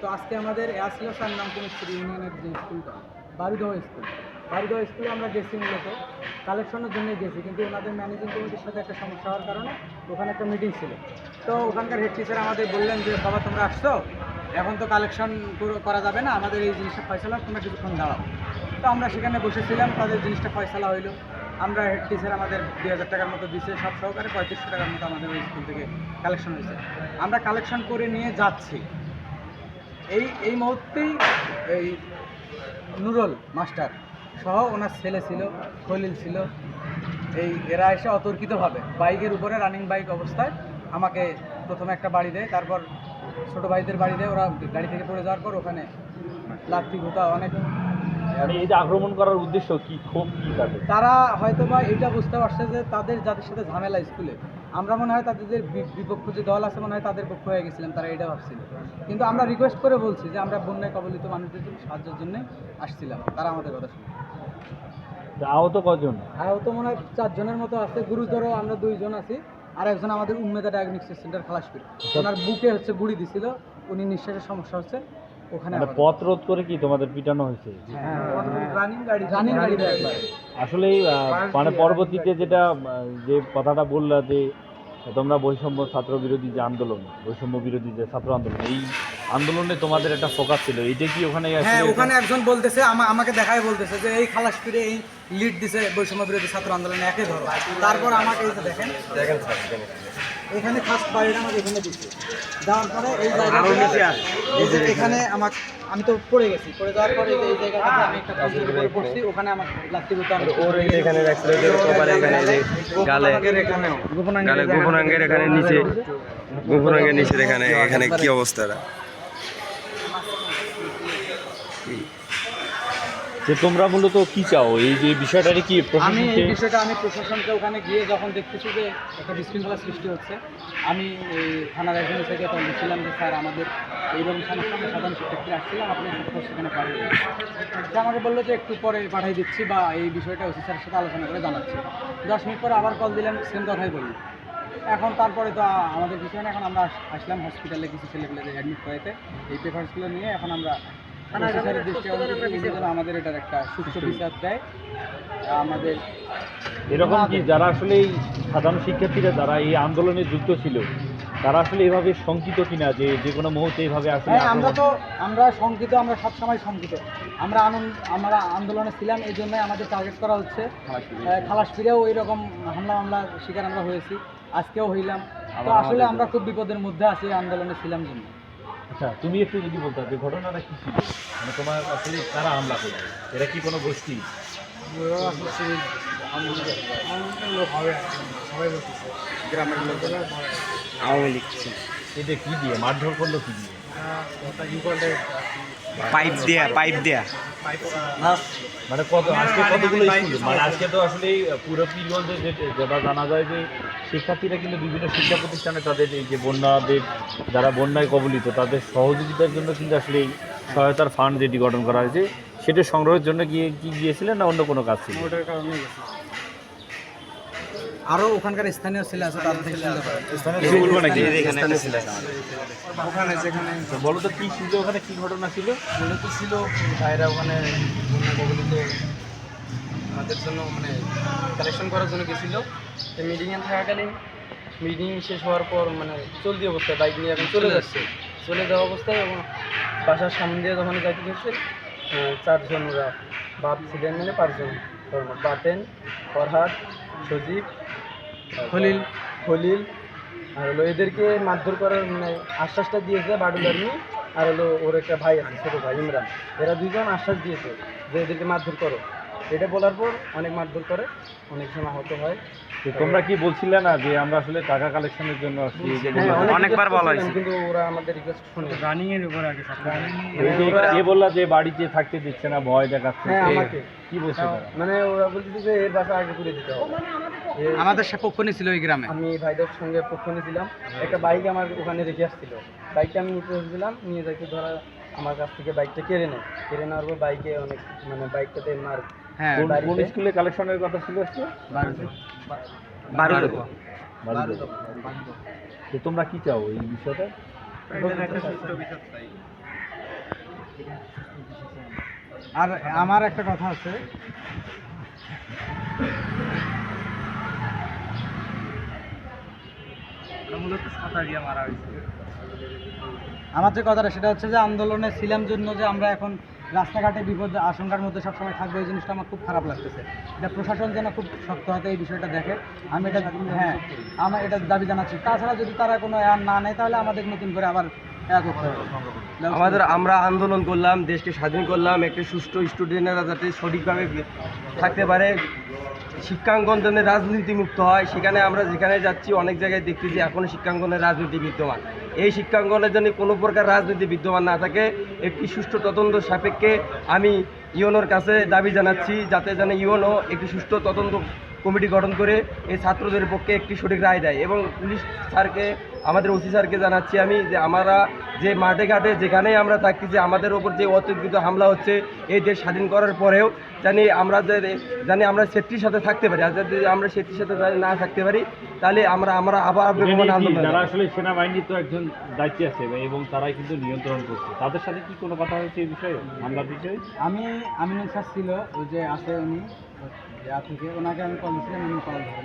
তো আজকে আমাদের এয়াসিলস আর নাম শ্রী ইউনিয়নের যে স্কুলটা বারুদহ স্কুল। বারুদহ স্কুলে আমরা গেছি মূলত, কালেকশনের জন্য গেছি, কিন্তু ওনাদের ম্যানেজিং কমিটির সাথে একটা সমস্যা হওয়ার কারণে ওখানে একটা মিটিং ছিল। তো ওখানকার হেড টিচার আমাদের বললেন যে, বাবা, তোমরা আসছো? এখন তো কালেকশন করা যাবে না, আমাদের এই জিনিসটা ফয়সলা, তোমরা কিছুক্ষণ দাঁড়াও। তো আমরা সেখানে বসেছিলাম, তাদের জিনিসটা ফয়সলা হইল। আমরা হেড টিচার আমাদের দুই হাজার টাকার মতো দিছে, সব সহকারে পঁয়ত্রিশশো টাকার মতো আমাদের ওই স্কুল থেকে কালেকশন হয়েছে। আমরা কালেকশন করে নিয়ে যাচ্ছি। এই এই মুহূর্তেই এই নুরল মাস্টার সহ ওনার ছেলে ছিল খলিল ছিল এই এরা এসে অতর্কিতভাবে বাইকের উপরে রানিং বাইক অবস্থায় আমাকে প্রথমে একটা বাড়ি দেয় তারপর ছোট ভাইদের বাড়ি দেয় ওরা গাড়ি থেকে পড়ে যাওয়ার পর ওখানে লাত্তি ঘুতা অনেক এই যে আক্রমণ করার উদ্দেশ্য কি ক্ষোভ কি তারা হয়তো বা এটা বুঝতে পারছে যে তাদের যাদের সাথে ঝামেলা স্কুলে আমরা মনে হয় তাদের যে বিপক্ষ যে দল আছে মনে হয় তাদের পক্ষ হয়ে গেছিলাম তারা এটা ভাবছিল। কিন্তু আমরা রিকোয়েস্ট করে বলছি যে আমরা বন্যায় কবলিত মানুষদের জন্য সাহায্যের জন্য আসছিলাম। তারা আমাদের কথা শুনে আহত কজন? আহত মনে হয় চারজনের মতো আছে। গুরুতর আমরা দুইজন আছি। আর একজন আমাদের উম্মেদা ডায়াগনস্টিক সেন্টার খালাসপুর ওনার বুকে হচ্ছে গুড়ি দিছিল। উনি নিঃশ্বাসের সমস্যা হচ্ছে। ওখানে মানে পথ রোধ করে কি তোমাদের পিটানো হয়েছে? রানিং গাড়ি আসলে মানে পরবর্তীতে যেটা যে কথাটা বললা যে তোমরা বৈষম্য ছাত্র বিরোধী যে আন্দোলন বৈষম্য বিরোধী যে ছাত্র আন্দোলন এই আন্দোলনে তোমাদের একটা ফোকাস ছিল। এইটা কি ওখানে হ্যাঁ ওখানে একজন বলতেছে আমা- আমাকে দেখায় বলতেছে যে এই খালাস ফিরে এই লিড দিছে বৈষম্য বিরোধী ছাত্র আন্দোলনে একে ধরো। তারপর আমাকে দেখেন দেখেন। এখানে ফার্স্ট বাড়িটা আমাকে এখানে দিচ্ছে। দেওয়ার পরে এই জায়গাটা এখানে আমার আমি তো পড়ে গেছি। পড়ে যাওয়ার পরে এই জায়গাটাতে আমি একটা পজিটিভ করে পড়ছি ওখানে আমার লাত্তি গুতো আমি ওর এখানে রাখছিল যে কপালে এখানে যে গালে গালে। গোপনাঙ্গের এখানে। নিচে। গোপনাঙ্গের নিচের এখানে এখানে কি অবস্থাটা যে তোমরা মূলত কি চাও? এই যে বিষয়টারই কি আমি এই বিষয়টা, আমি প্রশাসনকে ওখানে গিয়ে যখন দেখতেছি যে একটা বিশৃঙ্খলা সৃষ্টি হচ্ছে, আমি এই থানার একজন থেকে বলছিলাম যে, স্যার, আমাদের এইরকম সমস্যা আমি সাধারণ শিক্ষার্থী আসছিলাম আপনি সেখানে পাঠিয়ে সে আমাকে বলল যে, একটু পরে পাঠিয়ে দিচ্ছি বা এই বিষয়টা ওসি স্যারের সাথে আলোচনা করে জানাচ্ছি। দশ মিনিট পরে আবার কল দিলেন সেম কথাই বললি এখন তারপরে তো আমাদের কিছু এখন আমরা আস- আসলাম হসপিটালে কিছু ছেলেপেলেদের অ্যাডমিট করাতে এই পেপারসগুলো নিয়ে এখন আমরা প্রফেসরের দৃষ্টি আমাদের এটার একটা সুস্থ বিচার দেয়। আমাদের এরকম কি যারা আসলে এই সাধারণ শিক্ষার্থীরা যারা এই আন্দোলনে যুক্ত ছিল তারা আসলে এভাবে শঙ্কিত কিনা যে যে কোনো মুহূর্তে এইভাবে আসলে হ্যাঁ আমরা তো আমরা শঙ্কিত আমরা সবসময় শঙ্কিত। আমরা আনন্দ আমরা আন্দোলনে ছিলাম এই জন্যই আমাদের টার্গেট করা হচ্ছে। খালাস ফিরেও ওই রকম হামলা হামলার শিকার আমরা হয়েছি আজকেও হইলাম। তো আসলে আমরা খুব বিপদের মধ্যে আছি আন্দোলনে ছিলাম জন্য। আচ্ছা তুমি একটু যদি বলতে যে ঘটনাটা কি ছিল? মানে তোমার আসলে কারা হামলা করবে এরা কি কোনো গোষ্ঠী? গ্রামের লোকেরা আওয়ামী লীগ এটা কি দিয়ে? মারধর করল কী দিয়ে? পাইপ দেয়া পাইপ দেয়া। মানে কত আজকে কতগুলো স্কুল? মানে আজকে তো আসলে পুরো পীরগঞ্জে যে- যেটা জানা যায় যে শিক্ষার্থীরা কিন্তু বিভিন্ন শিক্ষা প্রতিষ্ঠানে তাদের এই যে বন্যাদের যারা বন্যায় কবলিত তাদের সহযোগিতার জন্য কিন্তু আসলে এই সহায়তার ফান্ড যেটি গঠন করা হয়েছে সেটা সংগ্রহের জন্য গিয়ে কি গিয়েছিলেন না অন্য কোনো কাজ ছিল? ওটার কারণে গেছি। আরও ওখানকার স্থানীয় ছেলে আছে তাদের থেকে শুনতে পারেন। কিছু বলব নাকি? ওখানে যেখানে বলো তো কি ছিল ওখানে? কি ঘটনা ছিল? মূলত ছিল? ভাইরা ওখানে আমাদের জন্য মানে কালেকশন করার জন্য গেছিল। মিটিংয়ে থাকাকালীন মিটিং শেষ হওয়ার পর মানে চলতি অবস্থায় বাইক নিয়ে এখন চলে যাচ্ছে। চলে যাওয়া অবস্থায় এবং বাসার সামনে দিয়ে যখন যাইতে গেছে চারজন ওরা বাপ ছিলেন মানে পাঁচজন। বাতেন ফরহাদ সজীব, খলিল। খলিল। আর হলো এদেরকে মারধর করার মানে আশ্বাসটা দিয়েছে বাডুল আর্মি আর হলো ওর একটা ভাই আছে, ছোটো ভাই ইমরান। এরা দুইজন আশ্বাস দিয়েছে যে এদেরকে মারধর করো। এটা বলার পর অনেক মারধর করে অনেক সময় আহত হয়। তো তোমরা কি বলছিলে না যে আমরা আসলে টাকা কালেকশনের জন্য আসছি? হ্যাঁ, অনেকবার বলা হয়েছে। কিন্তু ওরা আমাদের রিকোয়েস্ট শুনে রানিং এর উপর আগে এই যে কে বললা যে বাড়িতে থাকতে দিচ্ছে না ভয় দেখাচ্ছে। হ্যাঁ আমাকে। কি বলছে তারা? মানে ওরা বলছে যে এর বাসা আগে করে দিতে হবে। এর- আমাদের সে পক্ষ নিয়েছিল ওই গ্রামে। আমি ভাইদের সঙ্গে পক্ষ নিয়েছিলাম। একটা বাইক আমার ওখানে রেখে আসছিল। বাইকটা আমি নিতে এসেছিলাম নিয়ে যাইতে ধরা আমার কাছ থেকে বাইকটা কেড়ে নেয়। কেড়ে নেওয়ার পর বাইকে অনেক মানে বাইকটাতে মার হ্যাঁ কোন স্কুলে কালেকশনের কথা ছিল আজকে। তো তোমরা কি চাও এই বিষয়টা? আর আমার একটা কথা আছে। আমার যে কথাটা সেটা হচ্ছে যে আন্দোলনে ছিলাম জন্য যে আমরা এখন রাস্তাঘাটে বিপদ আশঙ্কার মধ্যে সবসময় থাকবে, এই জিনিসটা আমার খুব খারাপ লাগতেছে। এটা প্রশাসন যেন খুব শক্ত হাতে এই বিষয়টা দেখে। আমি এটা হ্যাঁ আমার এটা দাবি জানাচ্ছি। তাছাড়া যদি তারা কোনো আর না নেয়, তাহলে আমাদের নতুন করে আবার আমাদের আমরা আন্দোলন করলাম, দেশকে স্বাধীন করলাম, একটি সুষ্ঠু স্টুডেন্টরা যাতে সঠিকভাবে থাকতে পারে। শিক্ষাঙ্গন যেন রাজনীতি মুক্ত হয়। সেখানে আমরা যেখানে যাচ্ছি, অনেক জায়গায় দেখছি যে এখনও শিক্ষাঙ্গনের রাজনীতি বিদ্যমান। এই শিক্ষাঙ্গনের জন্য কোনো প্রকার রাজনীতি বিদ্যমান না থাকে। একটি সুষ্ঠু তদন্ত সাপেক্ষে আমি ইউনোর কাছে দাবি জানাচ্ছি, যাতে যেন ইউনো একটি সুষ্ঠু তদন্ত কমিটি গঠন করে এই ছাত্রদের পক্ষে একটি সঠিক রায় দেয় এবং পুলিশ স্যারকে আমাদের ওসি স্যারকে জানাচ্ছি আমি যে আমরা যে মাঠে ঘাটে যেখানেই আমরা থাকি যে আমাদের ওপর যে অতর্কিত হামলা হচ্ছে এই দেশ স্বাধীন করার পরেও জানি আমরা যে জানি আমরা সেফটির সাথে থাকতে পারি। আর যদি আমরা সেফটির সাথে না থাকতে পারি তাহলে আমরা আমরা আবার যারা আসলে সেনাবাহিনীর তো একজন দায়িত্বে আছে এবং তারাই কিন্তু নিয়ন্ত্রণ করছে। তাদের সাথে কি কোনো কথা হয়েছে এই বিষয়ে হামলার বিষয়ে আমি আমিনুল স্যার ছিল ওই যে আছে উনি। থেকে ওনাকে আমি কল দিয়েছিলাম উনি কল ধরে